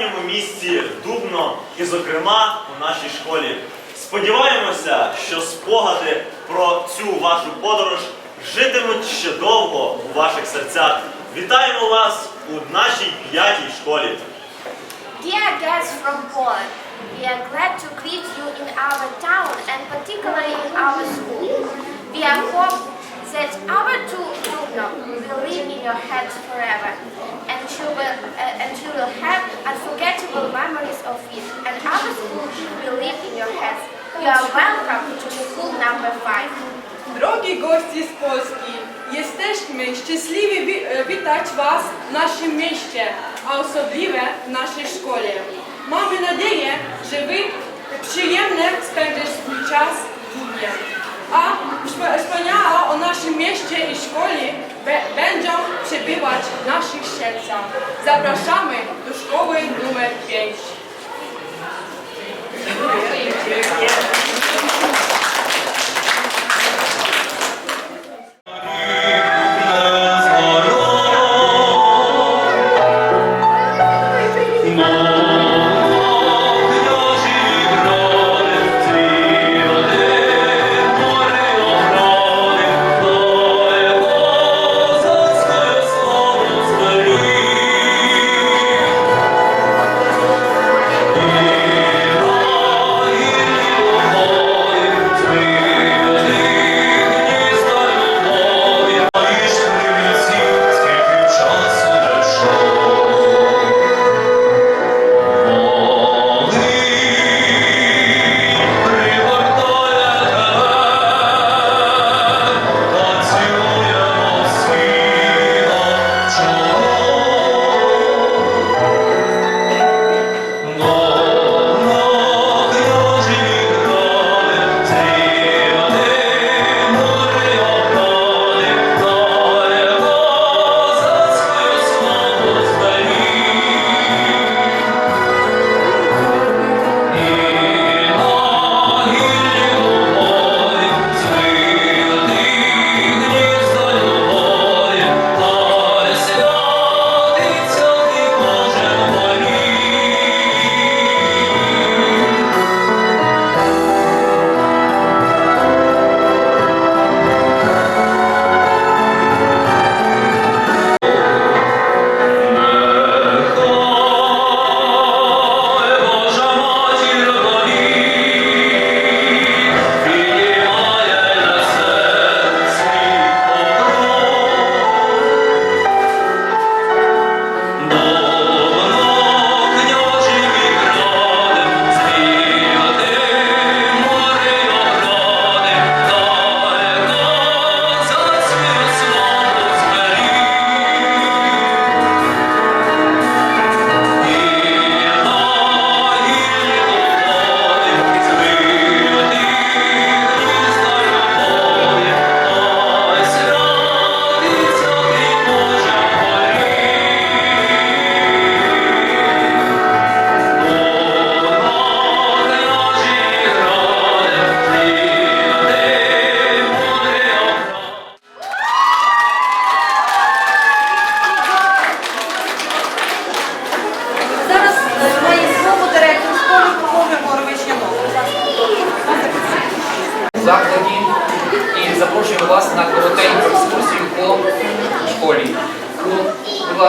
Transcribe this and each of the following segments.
у древньому місті Дубно і, зокрема, у нашій школі. Сподіваємося, що спогади про цю вашу подорож житимуть ще довго у ваших серцях. Вітаємо вас у нашій п'ятій школі. Dear guests from Poland, we are glad to greet you in our town and particularly in our school. We are hope that our two children will live in your heads forever and you will, uh, and you will have unforgettable memories of. Drogi goście z Polski, jesteśmy szczęśliwi wi- e, Was w naszym mieście, a osobliwie w naszej szkole. Mamy nadzieję, że Wy przyjemnie spędzisz swój czas w Dubnie. A wspa- wspaniała o naszym mieście i szkole będą przebywać w naszych sercach. Zapraszamy do szkoły numer 5. Ой,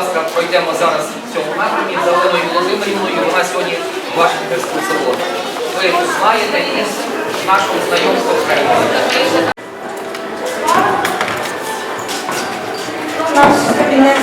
ласка, пройдемо зараз в цьому напрямі за Оленою Володимирівною. Вона сьогодні ваш екскурсовод. Ви знаєте із нашого знайомства окремо. Наш кабінет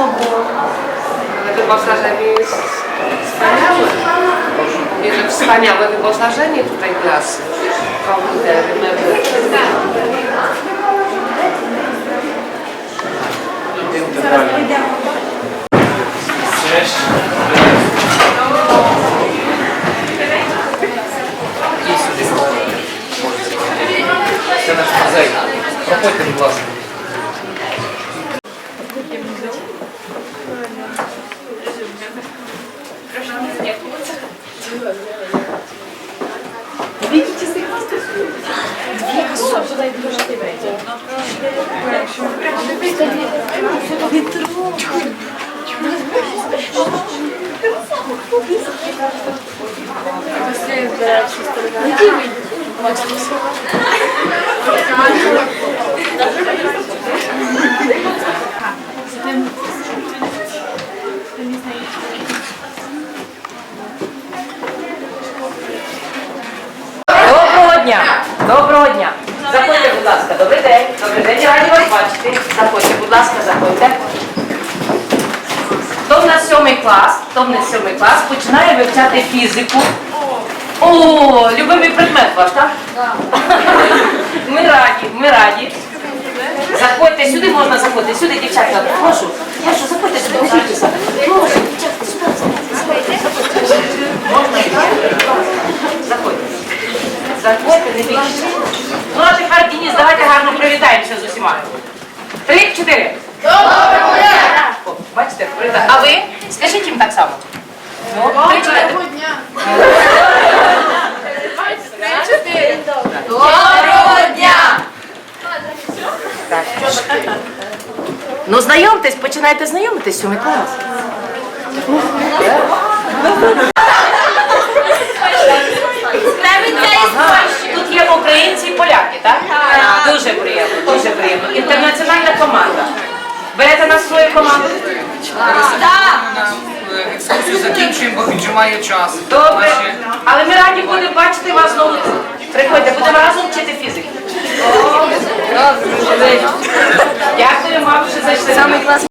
ciężko było. Ale wyposażenie jest wspaniałe. Mówię, że wspaniałe wyposażenie tutaj klasy. Komputery, meble. Zaraz pójdę. Cześć. Доброго дня! Доброго дня! Заходьте, будь ласка, добрий день. Добрий день, раді вас бачити. Заходьте, будь ласка, заходьте. Хто в нас сьомий клас? Хто в нас сьомий клас починає вивчати фізику. О, любимий предмет ваш, так? Ми раді, ми раді. Заходьте, сюди можна заходити, сюди, дівчатка, прошу. Прошу, заходьте сюди, грійтеся. Прошу, дівчатка, сюди, заходьте. Можна йти? Заходьте. Заходьте, не більше. Ну, а тепер, Денис, давайте гарно привітаємося з усіма. Три, чотири. Доброго дня! Бачите, привітаю. А ви? Скажіть їм так само. Ну, три, чотири. Доброго дня! Так. Ну, знайомтесь, починайте знайомитись, сьомий клас. Тут є закінчуємо, часу. час. Добре. Але ми раді будемо бачити вас знову. Приходьте, будемо разом вчити фізики. Дякую вам, що зайшли.